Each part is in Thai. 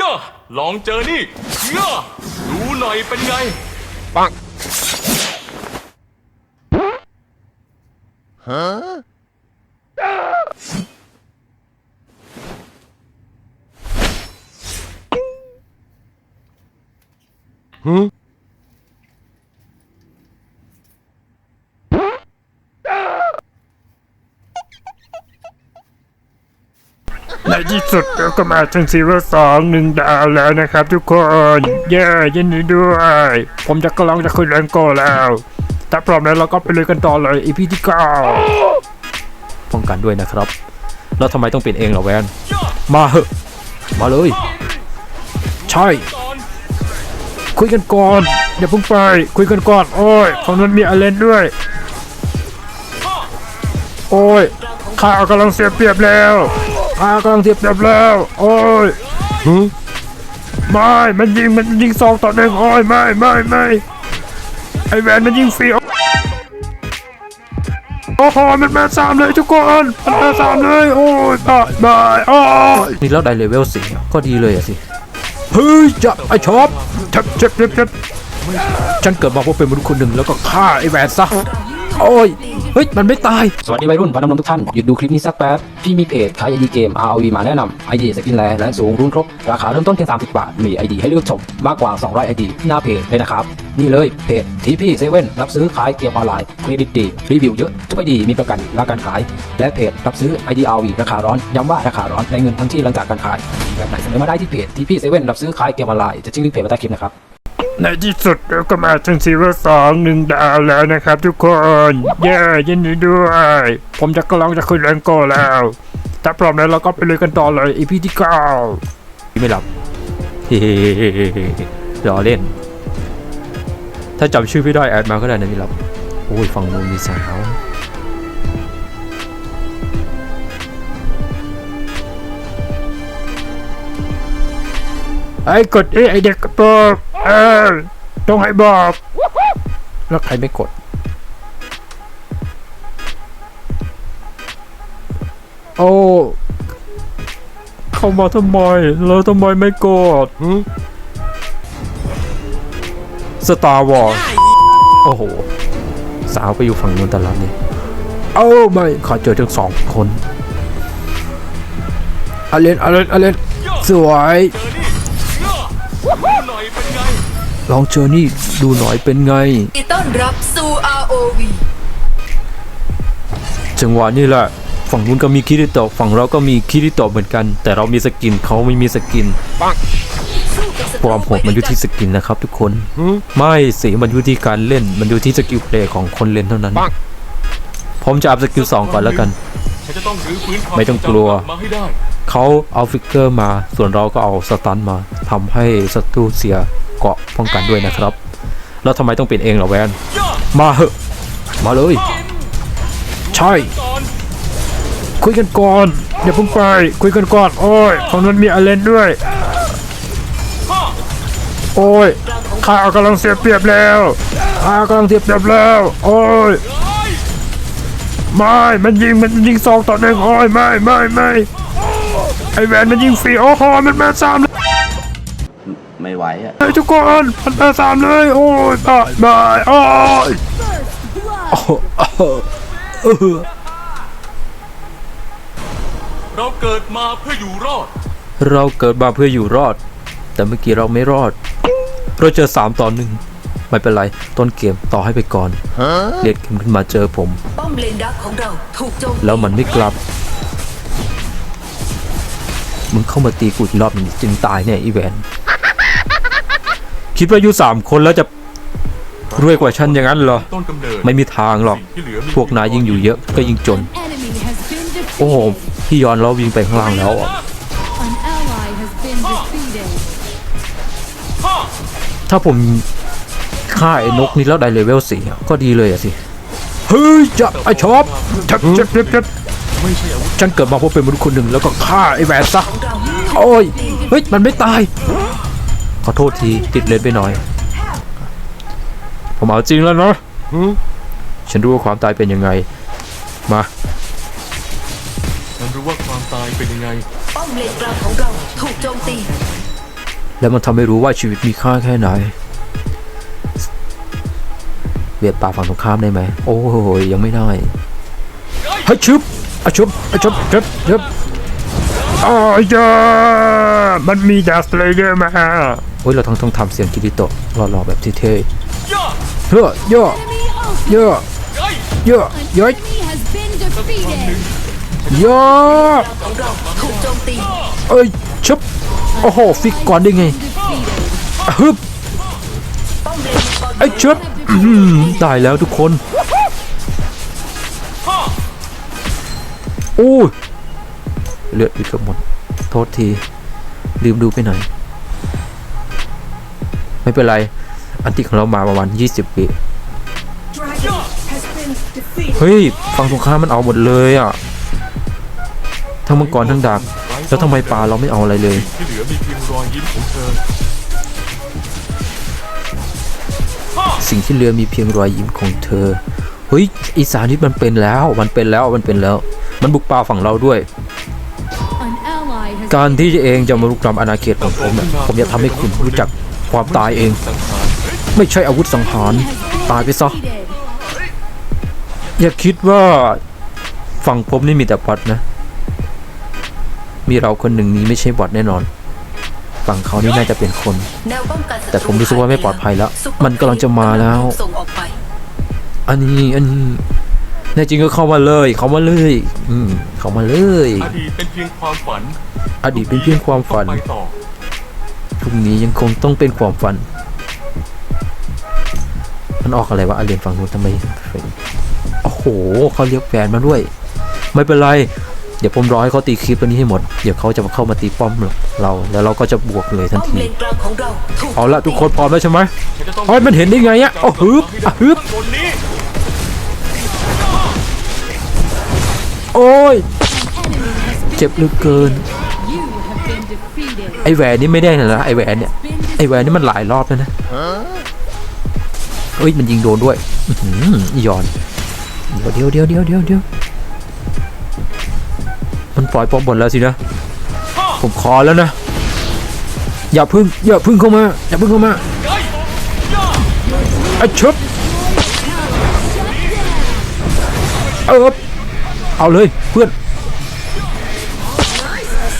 ย่าลองเจอนี่ย่าดูหน่อยเป็นไง ปัง ในที่สุดเราก็มาถึงซีรีส์สองหนึ่งดาวแล้วนะครับทุกคน เย้ยินดีด้วย ผมจะกำลังจะขึ้นแรงโกแล้วถ้าพร้อมแล้วเราก็ไปเลยกันต่อเลยอีพีที่เก้าป้องกันด้วยนะครับ แล้วทำไมต้องเป็นเองเหรอแวน มาเหอะ มาเลย ใช่ คุยกันก่อนอย่าเพิ่งไป คุยกันก่อน โอ้ยฝั่งนั้นมีอเลนด้วย โอ้ยข้ากำลังเสียเปรียบแล้ว ข้ากำลังเสียเปรียบแล้ว โอ้ยหึไม่ มันยิง มันยิงสองต่อหนึ่งโอ้ย ไม่ ไม่ ไม่ ไอแวนมันยิงฟรีโอ้โห มันมาสามเลยทุกคน มันมาสามเลย โอ้ยบายบายโอ้ยนี่แล้วได้เลเวลสี่ก็ดีเลยอะสิ เฮ้ยจะไอชอปเจ็บเจ็บเจ็บเจ็บฉันเกิดมาเพราะเป็นมนุษย์คนหนึ่งแล้วก็ฆ่าไอแวนซะ โอ้ย เฮ้ย มันไม่ตาย สวัสดีวัยรุ่นพันธุ์นมทุกท่าน หยุดดูคลิปนี้สักแป๊บ พี่มีเพจขายไอดีเกม ROV มาแนะนำไอดีสกินแลแรงสูงรุ่นครบ ราคาเริ่มต้นเพียง30 บาท มีไอดีให้เลือกชม มากกว่า 200ไอดีที่หน้าเพจเลยนะครับ นี่เลยเพจทีพีเซเว่นรับซื้อขายเกมออนไลน์เครดิตดีรีวิวเยอะทุกไอดีมีประกันราการขาย และเพจรับซื้อไอดี ROV ราคาร้อนย้ำว่าราคาร้อนในเงินทั้งที่หลังจากการขายแบบไหนเสนอมาได้ที่เพจทีพีเซเว่นรับซื้อขายเกมออนไลน์จะทิ้งลิงก์เพจไว้ใต้คลิปนะครับ ในที่สุดเราก็มาถึงซีรีส์สองหนึ่งดาวแล้วนะครับทุกคน เย้ยินดีด้วย ผมจะกลองจะขึ้นแรงโกแล้วถ้าพร้อมแล้วเราก็ไปเลยกันต่อเลยอีพีที่เก้าไม่หลับเฮ้รอเล่น ถ้าจำชื่อพี่ได้แอดมาก็ได้นะไม่หลับโอ้ยฝั่งนู้นมีสาว ไอ้กดเอ้ไอเด็กกระโปรงเออต้องให้บอก แล้วใครไม่กด โอ้เข้ามาทำไมแล้วทำไมไม่กดสตาร์วอร์โอ้โห สาวไปอยู่ฝั่งนู้นแต่ละนี่เอ้าไม่ขอเจอทั้งสองคนอเลนอเลนอเลนสวยเจอนี่ย่าดูหน่อยเป็นไง ลองเจอนี่ดูหน่อยเป็นไงยินดีต้อนรับสู่ ROV จังหวะนี่แหละ ฝั่งนู้นก็มีคิริโตะฝั่งเราก็มีคิริโตะเหมือนกัน แต่เรามีสกินเขาไม่มีสกินความโหดมันอยู่ที่สกินนะครับทุกคน ไม่สิมันอยู่ที่การเล่นมันอยู่ที่สกิลเพลย์ของคนเล่นเท่านั้นปังผมจะอัพสกิลสองก่อนแล้วกัน ฉันจะต้องรื้อฟื้นความไม่ต้องกลัว ทรงจำมาให้ได้ เขาเอาฟิกเกอร์มา ส่วนเราก็เอาสตันมาทำให้ศัตรูเสีย เกาะป้องกันด้วยนะครับ แล้วทำไมต้องเป็นเองเหรอแวนมาเหอะมาเลย ใช่ คุยกันก่อนอย่าเพิ่งไป คุยกันก่อนโอ้ยของนั้นมีอเลนด้วย โอ้ยข้ากำลังเสียเปรียบแล้วข้ากำลังเสียเปรียบแล้ว โอ้ยไม่ มันยิง มันยิงสองต่อหนึ่งโอ้ย ไม่ ไม่ ไม่ ไอแวนมันยิงฟรีโอ้โห มันมาสามเลย ไม่ไหวอะทุกคนมันมาสามเลย โอ้ยบายบายโอ้ยโอ้โหเออเราเกิดมาเพื่ออยู่รอด เราเกิดมาเพื่ออยู่รอด แต่เมื่อกี้เราไม่รอด เราเจอสามต่อหนึ่งไม่เป็นไร ต้นเกมต่อให้ไปก่อนเรียกเกมขึ้นมาเจอผม ป้อมเลนดักของเราถูกโจมตีแล้วมันไม่กลับ มึงเข้ามาตีกูอีกรอบหนึงจึงตายเนี่ยอีแวน คิดว่าอยู่สามคนแล้วจะรวยกว่าฉันอย่างนั้นเหรอ ต้นกำเนิดไม่มีทางหรอกสิ่งที่เหลือมีพวกนายยิ่งอยู่เยอะก็ยิ่งจน enemy has been defeated. โอ้โห พี่ย้อนเราวิ่งไปข้างล่างแล้วอะ An ally has been defeated. ฮ่าถ้าผมฆ่าไอ้นกนี้แล้วได้เลเวลสี่อะก็ดีเลยอะสิ เฮ้ยจะไอชอปเจ็บเจ็บเจ็บเจ็บไม่ใช่อาวุธฉันเกิดมาเพราะเป็นมนุษย์คนหนึ่งแล้วก็ฆ่าไอ้แหวนซะของเราโอ้ย เฮ้ย มันไม่ตายข อโทษทีติดเลนไปหน่อย ผมเอาจริงแล้วเนาะฉันรู้ว่าความตายเป็นยังไง มา ฉันรู้ว่าความตายเป็นยังไง ป้อมเลนกลางของเราถูกโจมตี แล้วมันทำให้รู้ว่าชีวิตมีค่าแค่ไหนเบียดป่าฝั่งตรงข้ามได้ไหม โอ้ยยังไม่ได้เฮ้ยชึบอะชึบอะชึบชึบชึบอ้าวจ้ามันมีดัสเลเยอร์มา โอ้ยเราต้องต้องทำเสียงคิริโตะหล่อๆแบบเท่ย่าๆเฮ้ยเยอะ Enemy ultimate. เยอะไอ้เยอะ An เยอะ enemy has been defeated. เยอะของเราถูกโจมตีเอ้ยชึบโอ้โหฟิกก่อนได้ไง Defeated. ฮึบป้อมเลนมังกรไอ้ชึบอื้อหือได้แล้วทุกคนฮ่าโอ้ยเลือดอีกเกือบหมดโทษทีลืมดูไปหน่อย ไม่เป็นไร อันติของเรามาประมาณ 20วิเฮ้ยฝั่งตรงข้ามมันเอาหมดเลยอะ ทั้งมังกรทั้งดาบแล้วทำไมปลาเราไม่เอาอะไรเลย ที่เหลือมีเพียงรอยยิ้มของเธอสิ่งที่เหลือมีเพียงรอยยิ้มของเธอ เฮ้ยอีสานิดมันเป็นแล้ว มันเป็นแล้ว มันเป็นแล้ว มันบุกป่าฝั่งเราด้วย การที่เองจะมาลุกล้ำอาณาเขตของผมเนี่ยผมจะทำให้คุณรู้จัก ความตายเองสังหารไม่ใช่อาวุธสังหาร ตายไปซะ defeated. อย่าคิดว่าฝั่งผมนี่มีแต่บอทนะ มีเราคนหนึ่งนี้ไม่ใช่บอทแน่นอน ฝั่งเขานี่น่าจะเป็นคนแนวป้องกันศัแต่ผมรู้สึกว่าไม่ปลอดภัยแล้วซุปเปอร์มันกำลังจะมาแล้วถูกส่งออกไปอันนี้อันนี้แน่จริงก็เข้ามาเลย เข้ามาเลย อืมเข้ามาเลย อดีตเป็นเพียงความฝัน อดีตเป็นเพียงความฝัน ต้องไปต่อ พรุ่งนี้ยังคงต้องเป็นความฝัน มันออกอะไรวะอาเรียนฝั่งนู้นทำไม โอ้โหเขาเรียกแฟนมาด้วย ไม่เป็นไร เดี๋ยวผมรอให้เขาตีคลิปตัวนี้ให้หมด เดี๋ยวเขาจะมาเข้ามาตีป้อมเรา แล้วเราก็จะบวกเลยทันป้อมทีเลนกลางของเราถูกเอาละทุกคนพร้อมแล้วใช่ไหมฉันจะต้องเฮ้ยมันเห็นได้ไงอะโอ้ฮึบอะฮึบคนนี้โอ้ย An enemy has been เจ็บเหลือเกิน ไอแหวนนี่ไม่ได้นะไอแหวนเนี่ยไอแหวนนี่มันหลายรอบแล้วนะเฮ้ยมันยิงโดนด้วยอื้อหือยอนเดี๋ยวเดี๋ยวเดี๋ยวเดี๋ยวเดี๋ยวมันปล่อยป้อมบนแล้วสินะผมขอแล้วนะอย่าพึ่งอย่าพึ่งเข้ามาอย่าพึ่งเข้ามาไอ้ย่าไอ้ชุบเออเอาเลยเพื่อน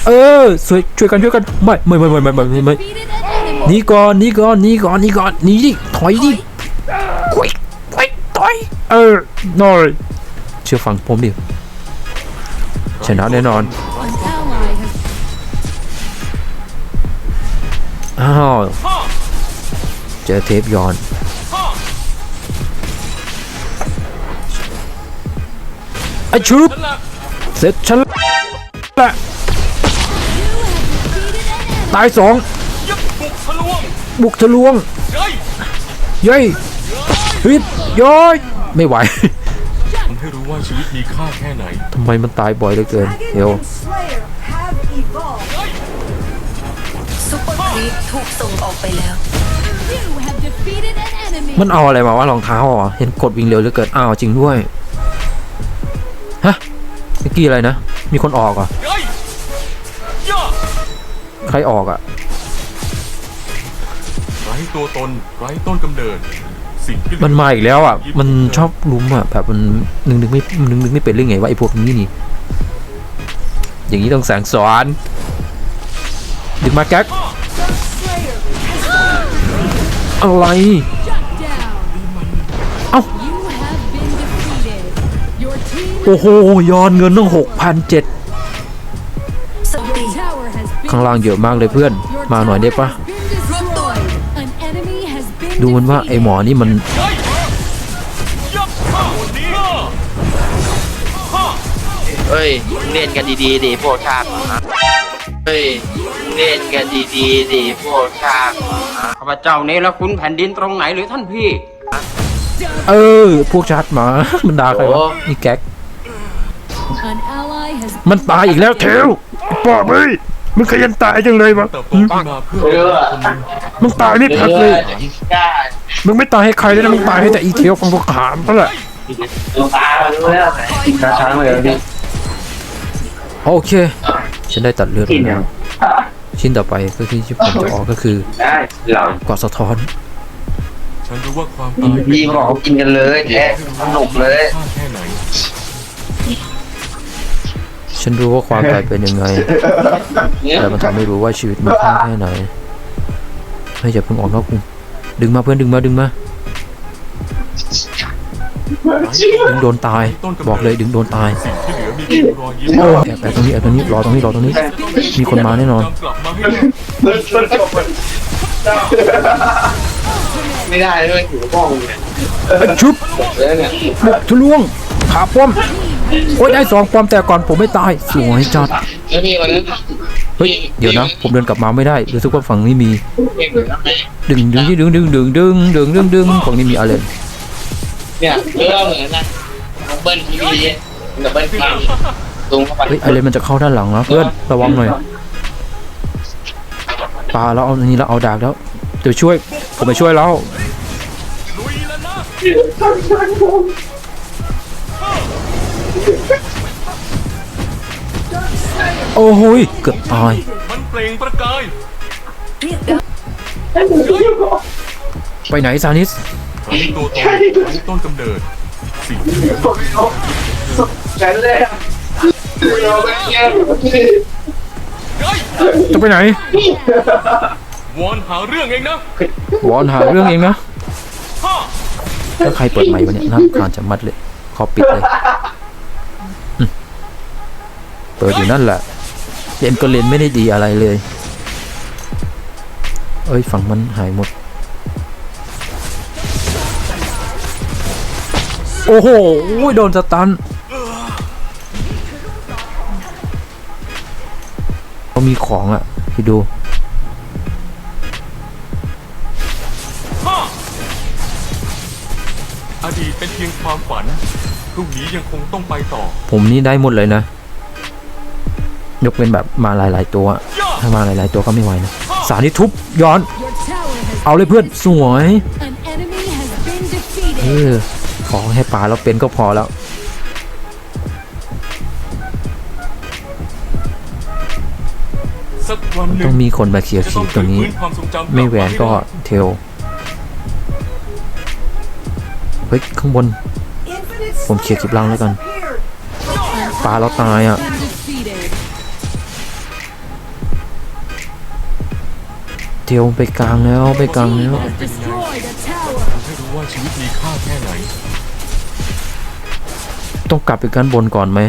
เออสวยช่วยกันช่วยกันไม่ไม่ไม่ไม่ไม่ไม่ไม่นี่ก่อนนี่ก่อนนี่ก่อนนี่ก่อนนี่ดิถอยดิคุยคุยถอยเออหน่อยเชื่อฟังผมดิชนะแน่นอนอ้าวเจอเทปย้อนไอชุบเสร็จฉันแหละ ตายสองยับบุกทะลวงบุกทะลวงไอ้เย้ยฮิตย้อยไม่ไหวทำให้รู้ว่าชีวิตมีค่าแค่ไหนทำไมมันตายบ่อยเหลือเกินเฮลซุปเปอร์ครีปถูกส่งออกไปแล้ว You have defeated an enemy. มันเอาอะไรมาวะรองเท้าเหรอเห็นกดวิ่งเร็วเหลือเกินอ้าวจริงด้วยฮะเมื่อกี้อะไรนะ มีคนออกเหรอะไอ้ย่า ใครออกอะ ไร้ตัวตนไร้ต้นกำเนิด สิ่งที่เหลือมันมาอีกแล้วอะ มันชอบลุมอะแบบมันนึงนึงไม่นึงนึงไม่เป็นเรื่องไงวะไอ้พวกนี้นี่ อย่างนี้ต้องแสงสอน ดึงมาแก๊กอะไร Shut down. เอ้า You have been defeated. Your team โอ้โห ยอนเงินตั้งหกพันเจ็ด ข้างล่างเยอะมากเลยเพื่อน Your มาหน่อยได้ปะ tower has been destroyed. An enemy has been ดูมันว่าไอหมอนี่มันไอ้ยับฮ่าคนนี้ฮ่าฮ่าเฮ้ยมึงเล่นกันดีๆดิพวกชาติหมาเฮ้ยมึงเล่นกันดีๆดิพวกชาติหมาข้าพเจ้าเนรคุณแผ่นดินตรงไหนหรือท่านพี่ เออ พวกชัดหมา มันด่าใครวะโอ้นี่แก๊ก An ally has มันตายอีกแล้วเทวป้าเฮ้ย มึงขยันตายจังเลยวะเติบโตขึ้นมาเพื่อเป็นคนหนึ่งมึงตายไม่พักเลย มึงไม่ตายให้ใครเลยนะมึงตายให้แต่อีเทียวฟังพวกขามเท่าไหร่โอเค ฉันได้ตัดเลือดแล้วชิ้นต่อไปก็ที่ที่ผมจะออกก็คือได้เหล่าเกาะสะท้อน ฉันรู้ว่าความตายเป็นพี่บอกกินกันเลยแท้สนุกเลยค่าแค่ไหน ฉันรู้ว่าความตายเป็นยังไง แต่มันทำให้รู้ว่าชีวิตมีค่าแค่ไหนไม่อย่าเพิ่งออกนอกกลุ่มดึงมาเพื่อนดึงมาดึงมาดึงโดนตาย บอกเลยดึงโดนตายสิ่งที่เหลือมีเพียงรอยยิ้มแอบแอบตรงนี้แอบตรงนี้รอตรงนี้รอตรงนี้ มีคนมาแน่นอนกลับมาให้ได้ไม่ได้เลยอยู่บ้องเนี่ยชุบแล้วเนี่ยทะลวงขาป้อม โอ้ยได้สองป้อมแต่ก่อนผมไม่ตายสวยจัดแล้วพี่วันนั้นเฮ้ยเดี๋ยวนะ ผมเดินกลับมาไม่ได้รู้สึกว่าฝั่งนี้มีเก่งเลยนะดึงดึงดึงดึงดึงดึงดึงดึงดึงฝั่งนี้มีอะไรเนี่ยเรื่องเหมือนนะเบิ้ลทีวีกับเบิ้ลข้ามตรงเข้าไปเฮ้ยอะไรมันจะเข้าด้านหลังนะเพื่อนระวังหน่อยปลาแล้วเอาอันนี้แล้วเอาดากแล้วเดี๋ยวช่วย ผมไปช่วยแล้ว โอ้โหยเกือบตายมันเปล่งประกายเรียกดาวไปไหนซานิสทั้งตัวตนทั้งต้นกำเนิดสิ่งที่เหลือฉันเลยอะเราไปเยี่ยมเฮ้ยจะไปไหนวอนหาเรื่องเองนะวอนหาเรื่องเองนะฮ่าถ้าใครเปิดใหม่วะเนี่ยน่ารำคาญจะมัดเลยขอปิดเลยอืมเปิดอยู่นั่นแหละ เล่นก็เล่นไม่ได้ดีอะไรเลย เอ้ยฝั่งมันหายหมด โอ้โหโดนสตันเขามีของอะไปดูฮ่าอดีตเป็นเพียงความฝันพรุ่งนี้ยังคงต้องไปต่อ ผมนี่ได้หมดเลยนะ ยกเป็นแบบมาหลาย ๆ ตัว ถ้ามาหลาย ๆ ตัวก็ไม่ไหวนะ สาธิตทุบย้อน Your tower has เอาเลยเพื่อนสวย an enemy has been เอ defeated. อขอให้ปลาเราเป็นก็พอแล้วสักวันหนึ่ต้องงมีคนมาเคลียร์จะคีต้องปตัวนี้ฟื้ความทรงจำไม่แหวนก็ลับมาให้ได้เทล เฮ้ย ข้างบน ผมเคลียร์คลิปล่างแล้วกันปลาเราตายอะ เทลไปกลางแล้วไปกลางแล้ว Has destroyed a tower. ให้รู้ว่าชีวิตมีค่าแค่ไหน ต้องกลับไปกันบนก่อนไหม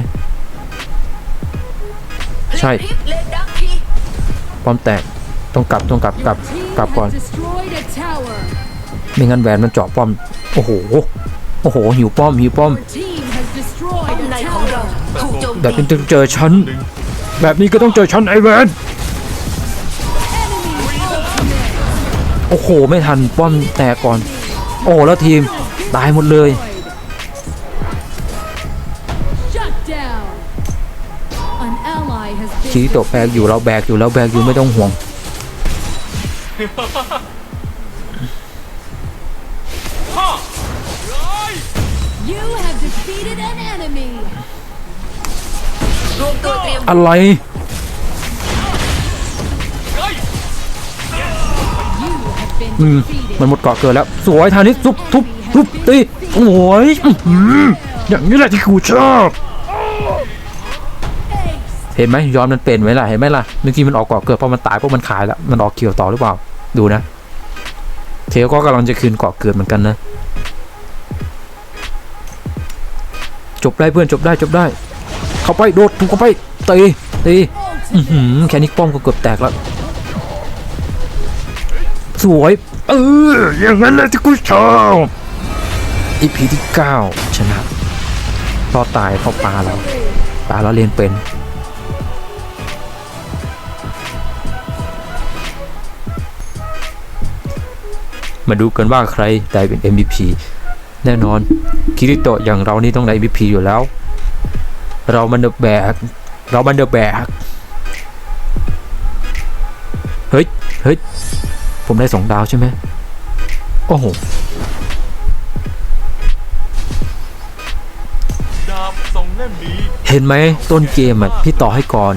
ใช่พริบเลนดักทีป้อมแตกต้องกลับต้องกลับกลับ Your team กลับก่อน has destroyed a tower. ไม่งั้นแหวนมันเจาะป้อม โอ้โห โอ้โห หิวป้อมหิวป้อม Your team has ป้อ destroyed มใน a ของเรา tower. ถูกโจมแบบตีนี้ต้องเจอฉัน แบบนี้ก็ต้องเจอฉันไอแวน โอ้โห ไม่ทันป้อมแตกก่อน โอ้แล้วทีม ตายหมดเลย Shut down. An ally has คี been ริโตะแบกอยู่เราแบกอยู่แล้วแบกอยู่ไม่ต้องห่วงฮ่าเฮ้ อืมมันหมดเกาะเกิดแล้ว สวยทานิสทุบทุบทุบตีโอ้ยอื้อย่างนี้แหละที่กูชอบเห็นไหมย้อนมันเป็นไหมล่ะเห็นไหมล่ะเมื่อกี้มันออกเกาะเกิดพราะมันตายพราะมันขายแล้วมันออกเขียวต่อหรือเปล่า ดูนะเทลก็กำลังจะคืนเกาะเกิดเหมือนกันนะ จบได้เพื่อนจบได้จบได้ เข้าไปโดดถูกเข้าไปตีตีอื้อหือแค่นี้ป้อมก็เกือบแตกแล้วสวย เออ อย่างนั้นแหละที่กูชอบอีพีที่ 9 ชนะรอดตายเพราะปลาเราปลาเราเรียนเป็น มาดูกันว่าใครได้เป็น MVP แน่นอน คิริโตะอย่างเรานี่ต้องได้ MVP อยู่แล้ว เรามันเดอะแบก เรามันเดอะแบก เฮ้ย เฮ้ย ผมได้สองดาวใช่ไหมโอ้โหเห็นไหมต้นเกมอะพี่ต่อให้ก่อน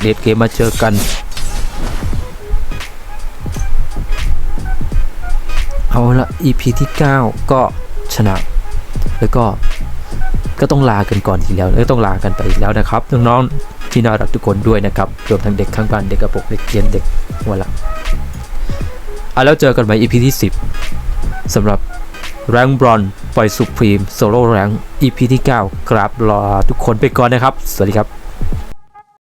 เดทเกมมาเจอกัน เอาละ EP ที่ 9 ก็ชนะ แล้วก็ก็ต้องลากันก่อนอีกแล้วก็ต้องลากันไปอีกแล้วนะครับน้องๆที่น่ารักทุกคนด้วยนะครับรวมทั้งเด็กข้างบ้านเด็กกระปกเด็กเกียนเด็กหันละ อะแล้วเจอกันใหม่ EP ที่ 10สำหรับแรงบรอนปล่อยสุพรีมโซโล่แรง EP ที่ 9 กราบลาทุกคนไปก่อนนะครับ สวัสดีครับ